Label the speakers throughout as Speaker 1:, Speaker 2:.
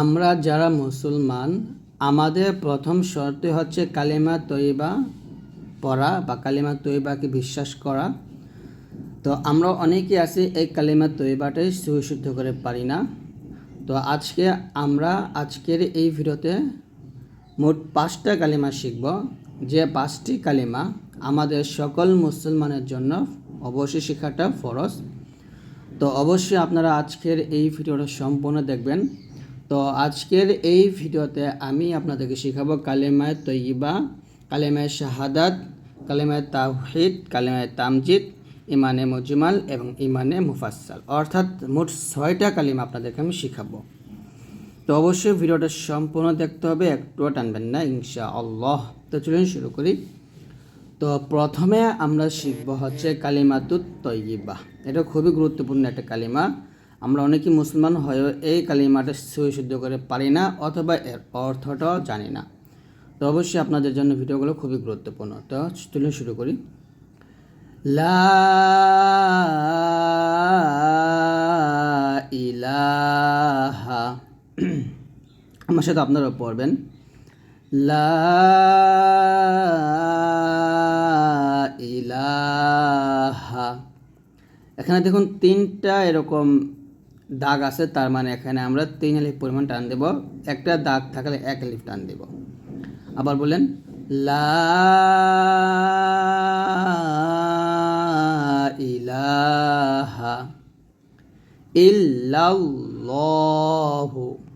Speaker 1: আমরা যারা মুসলমান, আমাদের প্রথম শর্ত হচ্ছে কালিমা তৈবা পড়া বা কালিমা তৈবাকে বিশ্বাস করা। তো আমরা অনেকে আছি এই কালিমা তৈবাটাই সুশুদ্ধ করে পারি না। তো আজকে আমরা আজকের এই ভিডিওতে মোট পাঁচটা কালিমা শিখব। যে পাঁচটি কালিমা আমাদের সকল মুসলমানের জন্য অবশ্যই শেখাটা ফরজ। তো অবশ্যই আপনারা আজকের এই ভিডিওটা সম্পূর্ণ দেখবেন। তো আজকের এই ভিডিওতে আমি আপনাদেরকে শেখাবো কালেমায় তৈবা কালেমায় শাহাদাত, কালেমায় তাহিদ কালেমায় তামজিদ, ইমানে মজমাল এবং ইমানে মুফাসাল অর্থাৎ মোট ছয়টা কালিমা আপনাদেরকে আমি শেখাবো। তো অবশ্যই ভিডিওটা সম্পূর্ণ দেখতে হবে, একটুও টানবেন না ইনশা আল্লাহ তো চলুন শুরু করি। তো প্রথমে আমরা শিখব হচ্ছে কালিমাতুত তৈবা এটা খুবই গুরুত্বপূর্ণ একটা কালিমা। আমরা অনেকেই মুসলমান হয়েও এই কালিমাটা শুদ্ধ করে পারি না অথবা এর অর্থটাও জানি না। তো অবশ্যই আপনাদের জন্য ভিডিওগুলো খুবই গুরুত্বপূর্ণ। তো চলুন শুরু করি। লা আমার সাথে আপনারা পড়বেন। লা এখানে দেখুন তিনটা এরকম দাগ আছে, তার মানে এখানে আমরা তিন আলিফ পরিমাণ টান দেব। একটা দাগ থাকলে এক আলিফ টান দেব। আবার বলেন, লা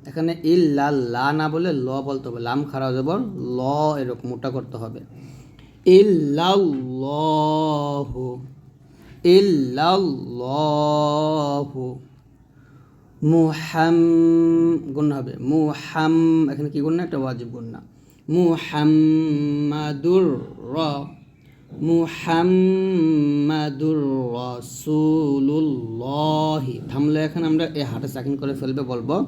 Speaker 1: এখানে ইল্লাল্লাহ না বলে ল বলতে হবে। লাম খারাপ যাব ল এরকম মোটা করতে হবে। ইল্লাল্লাহু। ইল্লাল্লাহু। মুহাম, গুণ হবে। মুহাম, এখানে কি গুণ একটা ওয়াজিব গুণ না। মুহাম্মাদুর র মুহাম্মাদুর রাসূলুল্লাহি থামলে এখন আমরা এই হাটে সাকিন করে ফেলবে বলব।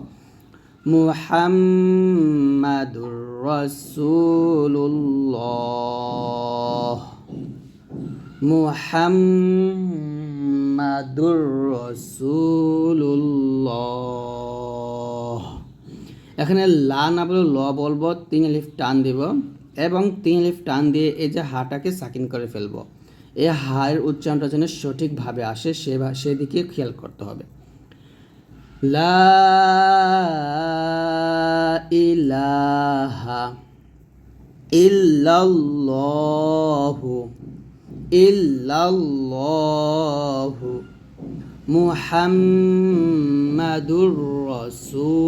Speaker 1: মুহাম্মাদুর রাসূলুল্লাহ এখানে লা না বলে ল বলব, তিন লিফ টান দিব এবং তিন লিফ টান দিয়ে এই যে হাটাকে সাকিন করে ফেলব। এই হায়ের উচ্চারণটা যেন সঠিকভাবে আসে, সে সেদিকে খেয়াল করতে হবে। লা ইলাহা মুহাম্মাদুর রাসূলুল্লাহ।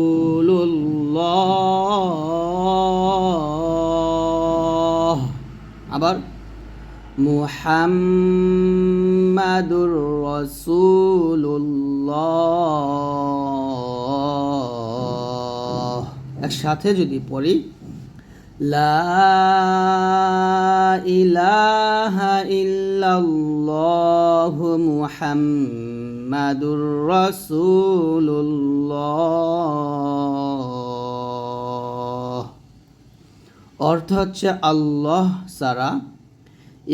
Speaker 1: আবার মুহাম্মাদুর রাসূলুল্লাহ। একসাথে যদি পড়ি লা ইলাহা ইল্লাল্লাহ মুহাম্মাদুর রাসূলুল্লাহ। অর্থ হচ্ছে আল্লাহ সারা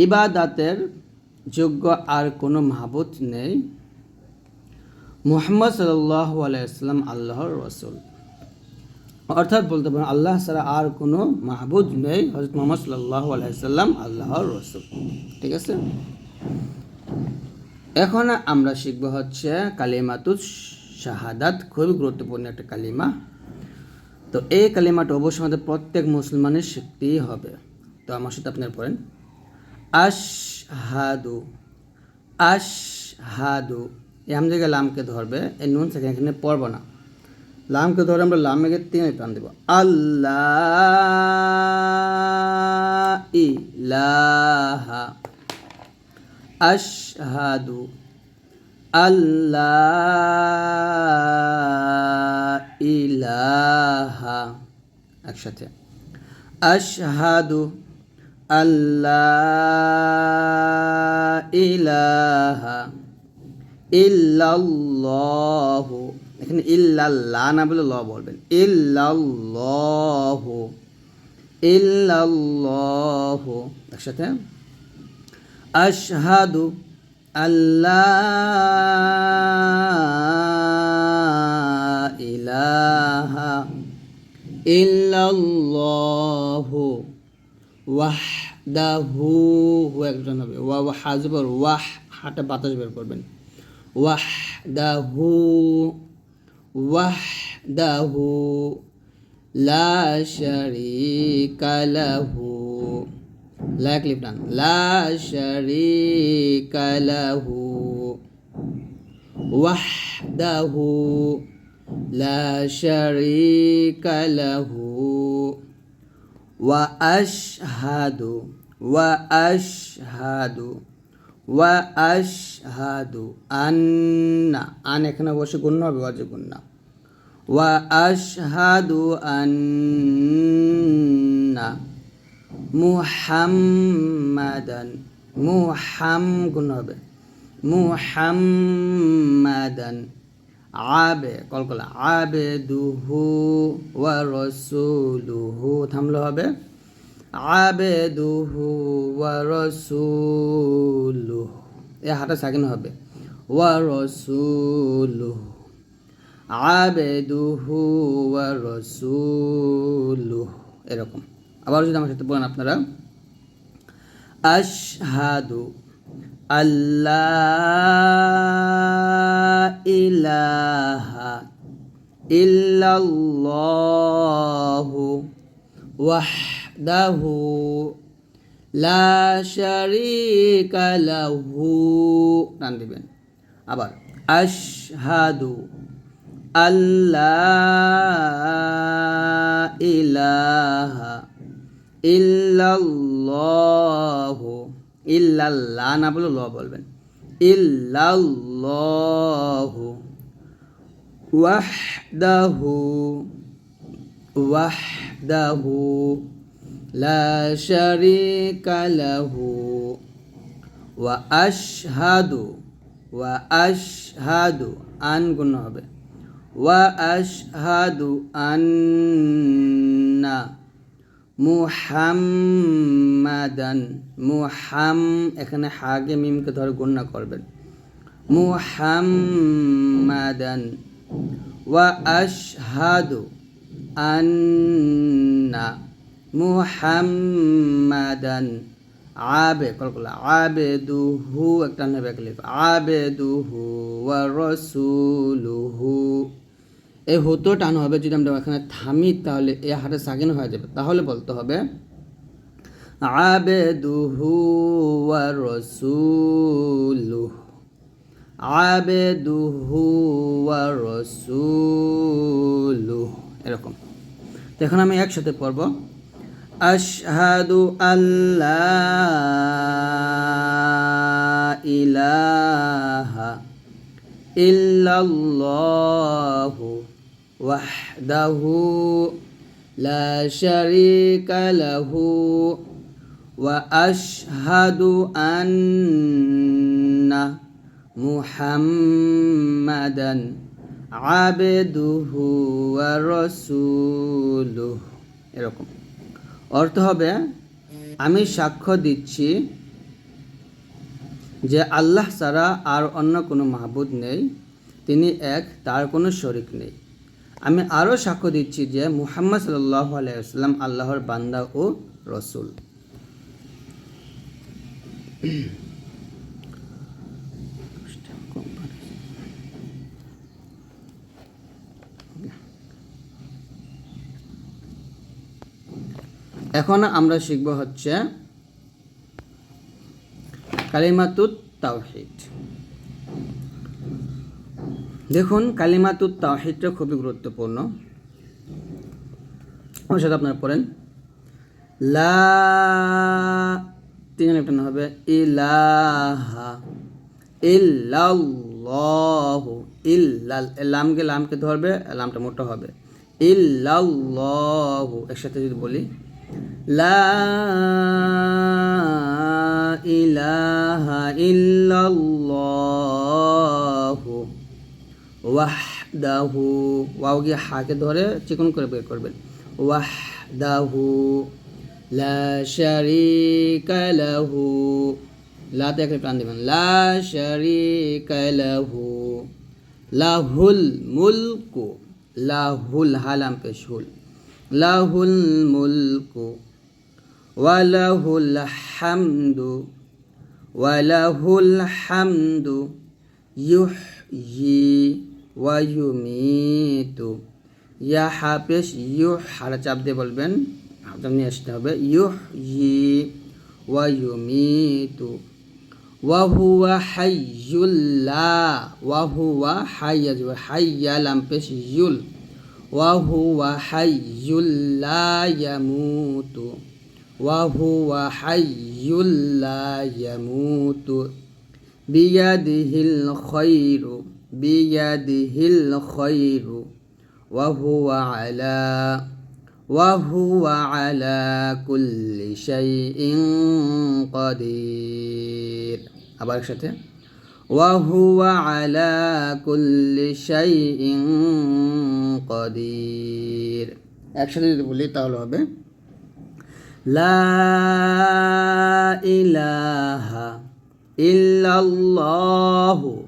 Speaker 1: ইবাদাতের যোগ্য আর কোনো মাহবুদ নেই। মুহাম্মদ সাল্লাহ আলাইসাল্লাম আল্লাহর রসুল। অর্থাৎ বলতে পারেন আল্লাহ ছাড়া আর কোনো মাহবুদ নেই। হজরত মোহাম্মদ সাল্লাহ আলাইসাল্লাম আল্লাহর রসুল। ঠিক আছে? এখন আমরা শিখব হচ্ছে কালিমাতুস শাহাদাত, খুবই গুরুত্বপূর্ণ একটা কালিমা। তো এই কালিমাটা অবশ্যই আমাদের প্রত্যেক মুসলমানের শিখতেই হবে। তো আমার সাথে আপনার পড়েন। আশ হাদু আশ হাদু এই আম জায়গায় লামকে ধরবে, এই নুন সেখানে এখানে পড়ব না। লামকে ধরে আমরা লামেকে তিন টান দেব। আল্লাহ ইলাহা আশহাদু আল্লাহ ইলাহা। একসাথে। আশহাদু আল্লাহ ইলাহা ইল্লাল্লাহু। এখানে ইল্লাল্লাহ না বলে ল বলবেন। ইল্লাল্লাহু। ইল্লাল্লাহু। একসাথে। আশহাদু আল্লাহ ইলাহা ইল্লাল্লাহু ওয়াহদাহু একজন হবে। ওয়া ওয়া হাজবর ওয়াহ, হাটে বাতাস বের করবেন। ওয়াহদাহু ওয়াহদাহু, লা শারীকা লাহু। লা ক্লিপ ডান লা শারিকা লাহু ওয়াহদাহু লা শারিকা লাহু ওয়া আশহাদু ওয়া আশহাদু ওয়া আশহাদু আন্না আন এখানে বসে গুণ হবে বজে গুণ। না ওয়া আশহাদু আন্না মুহাম্মাদান মুহাম গুণ হবে মুহাম্মাদান আবে কলকলা আবে দুহু ওয়া রসুলুহু, থামলো হবে আবে দুহু ওয়া রসুলুহু, এ হাটা সাকিন হবে, ওয়া রসুলুহু আবে দুহু ওয়া রসুলুহু, এরকম। আবার যদি আমার সাথে বলেন আপনারা। আশহাদু আল্লাহ ইলাহা ইল্লাল্লাহু ওয়াহদাহু লা শারীকা লাহু। টান দিবেন। আবার, আশহাদু আল্লাহ ইলাহা ইল্লাল্লাহু, ইল্লাল্লাহ না বলে ল বলবেন। ইল্লাল্লাহু ওয়াহদাহু ওয়াহদাহু লা শারীকা লাহু, ওয়া আশহাদু ওয়া আশহাদু আন গুণ হবে। ওয়া আশহাদু আন্না। মুহাম্মাদান, মুহাম, এখানে হাগে মিমকে ধরে গণ্য করবেন। মুহাম্মাদান, ওয়া আশহাদু আন্না মুহাম্মাদান আবে কলকলা আবে দুহু একটা নেবে ক্লিপ আবে দুহু ওয়া রসুলুহু। এই হতো টান হবে যদি আমরা এখানে থামি তাহলে এ হাতে সাকিন হয়ে যাবে। তাহলে বলতে হবে, আবেদুহু ওয়া রসুলুহু, আবেদুহু ওয়া রসুলুহু, এরকম। তো এখন আমি একসাথে পড়ব, আশহাদু আল্লাহ ইলাহা ইল্লাল্লাহু وحده لا شريك له واشهد ان محمدا عبده ورسوله এরকম অর্থ হবে আমি সাক্ষ্য দিচ্ছি যে আল্লাহ ছাড়া আর অন্য কোনো মাহবুদ নেই তিনি এক তার কোনো শরিক নেই আমি আরও সাক্ষ্য দিচ্ছি যে মুহাম্মদ সাল্লাহ আলাইসাল্লাম আল্লাহর বান্দা ও রসুল। এখন আমরা শিখব হচ্ছে কালিমাতুত তাওহিদ। দেখুন, কালিমাতুত তাওহিদটা খুবই গুরুত্বপূর্ণ। আমার সাথে আপনারা পড়েন। লা তিন একটা হবে। ইলাহা ইল্লাল্লাহু ইল্লাল। লামকে লামকে ধরবে লামটা মোটা হবে। ইল্লাল্লাহু একসাথে যদি বলি। লা ইলাহা ইল্লাল্লাহু ওয়াহদাহু, ওয়াও গিয়ে হাকে ধরে চিকন করে বের করবেন। ওয়াহদাহু, লা শারীকা লাহু। লাতে একটা প্রাণ দেবেন। লা শারীকা লাহু। লাহুল মুলকু, লাহুল হালাম পেশ হুল লাহুল মুলকু ওয়ালাহুল হামদু ওয়ালাহুল হামদু, ইউহয়ি। ওয়া ইউমিতু ইয়া হাফেশ ইউ হারা চাপ দিয়ে বলবেন। হাতাম নিয়ে আসতে হবে। ইউহয়ি ওয়া ইউমিতু ওয়া হুয়া হাইয়ুল্লা ওয়া হুয়া হাইয়া যাবে হাইয়া লাম পেশ ইউল ওয়া হুয়া হাইয়ুল্লা ইয়ামুতু। ওয়া হুয়া হাইয়ুল্লা ইয়ামুতু। বিয়াদিহিল খায়রু ওয়া হুয়া আলা ওয়া হুয়া আলা কুল্লি শাইইন কাদির আবার একসাথে হুয়া আলা কুল্লি শাইইন কাদির একসাথে যদি বলি তাহলে হবে, লা ইলাহা ইল্লাল্লাহু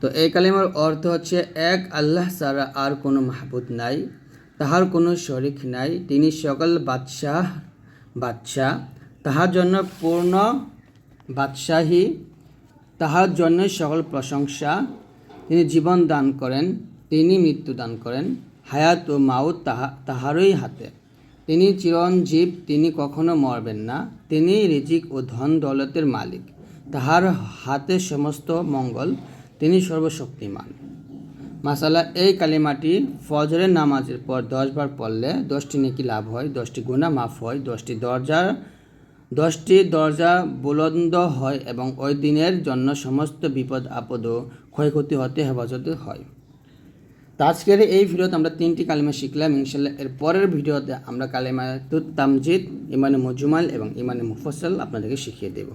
Speaker 1: তো এই কালিমার অর্থ হচ্ছে, এক আল্লাহ ছাড়া আর কোনো মাহবুদ নাই, তাহার কোনো শরিক নাই, তিনি সকল বাদশাহ বাদশাহ, তাহার জন্য পূর্ণ বাদশাহী, তাহার জন্য সকল প্রশংসা, তিনি জীবন দান করেন, তিনি মৃত্যু দান করেন, হায়াত ও মাউত তাহা, তাহারই হাতে। তিনি চিরঞ্জীব, তিনি কখনো মরবেন না, তিনি রিজিক ও ধন দৌলতের মালিক। তাহার হাতে সমস্ত মঙ্গল তিনি সর্বশক্তিমান। মাসালা, এই কালিমাটি ফজরের নামাজের পর দশবার পড়লে দশটি নেকি লাভ হয়, দশটি গুণা মাফ হয়, দশটি দরজার দশটি দরজা বুলন্দ হয় এবং ওই দিনের জন্য সমস্ত বিপদ, আপদ ক্ষয়ক্ষতি হতে হেফাজত হয়। তো আজকের এই ভিডিওতে আমরা তিনটি কালিমা শিখলাম। ইনশাল্লাহ এর পরের ভিডিওতে আমরা কালিমা তুত তামজিদ, ইমানে মজুমাল এবং ইমানে মুফসল আপনাদেরকে শিখিয়ে দেবো।